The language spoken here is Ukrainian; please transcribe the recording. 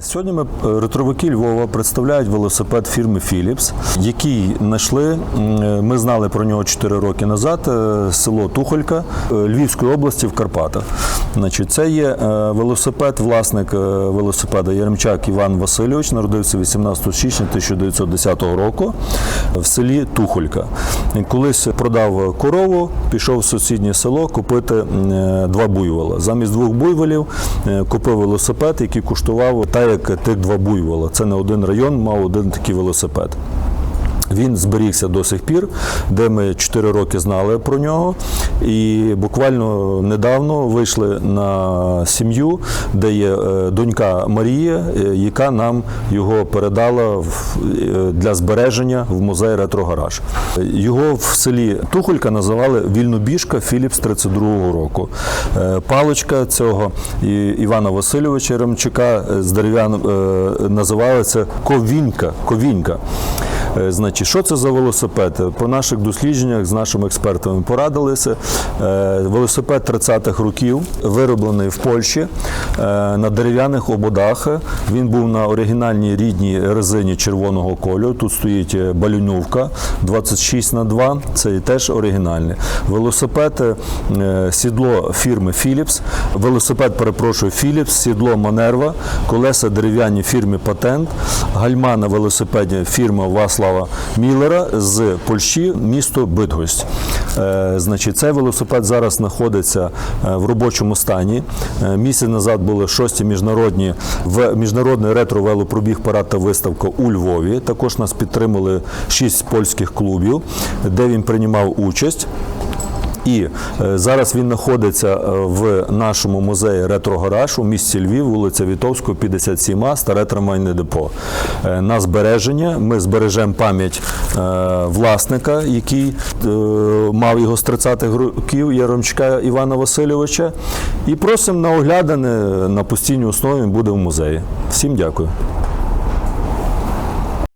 Сьогодні ми е, ретровики Львова представляють велосипед фірми Philips, який знайшли. Ми знали про нього 4 роки назад. е, Село Тухолька е, Львівської області в Карпатах. Значить, це є велосипед, власник велосипеда Яремчак Іван Васильович, народився 18 січня 1910 року в селі Тухолька. Колись продав корову, пішов в сусіднє село купити два буйвола. Замість двох буйволів купив велосипед, який коштував так, як тих два буйвола. Це не один район, мав один такий велосипед. Він зберігся до сих пір, де ми 4 роки знали про нього. І буквально недавно вийшли на сім'ю, де є е, донька Марія, е, яка нам його передала е, для збереження в музей ретрогараж. Його в селі Тухолька називали Вільнобіжка Філіпс 32-го року. Паличка цього Івана Васильовича Ремчука з дерев'яним називали це ковінька. ковінька. Е, Значить, що це за велосипед? По наших дослідженнях з нашими експертами порадилися. Е, Велосипед 30-х років, вироблений в Польщі е, на дерев'яних ободах. Він був на оригінальній рідній резині червоного кольору. Тут стоїть балюновка 26 на 2 це теж оригінальний. Велосипед сідло фірми Philips. Велосипед, перепрошую, Philips, сідло Манерва, колеса дерев'яні фірми Патент, гальма на велосипеді фірми Васлава Міллера з Польщі, місто Битгость. Е, Значить, цей велосипед зараз знаходиться е, в робочому стані. Е, Місяць назад були шості міжнародні в міжнародний ретро-велопробіг парад та виставка у Львові. Також нас підтримали шість польських клубів, де він приймав участь. І е, зараз він знаходиться е, в нашому музеї Ретро-Гараж у місті Львів, вулиця Вітовського, 57, старе трамвайне депо. Е, На збереження ми збережемо пам'ять власника, який мав його з 30-х років, Яромчка Івана Васильовича. І просимо на оглядане на постійній основі буде в музеї. Всім дякую.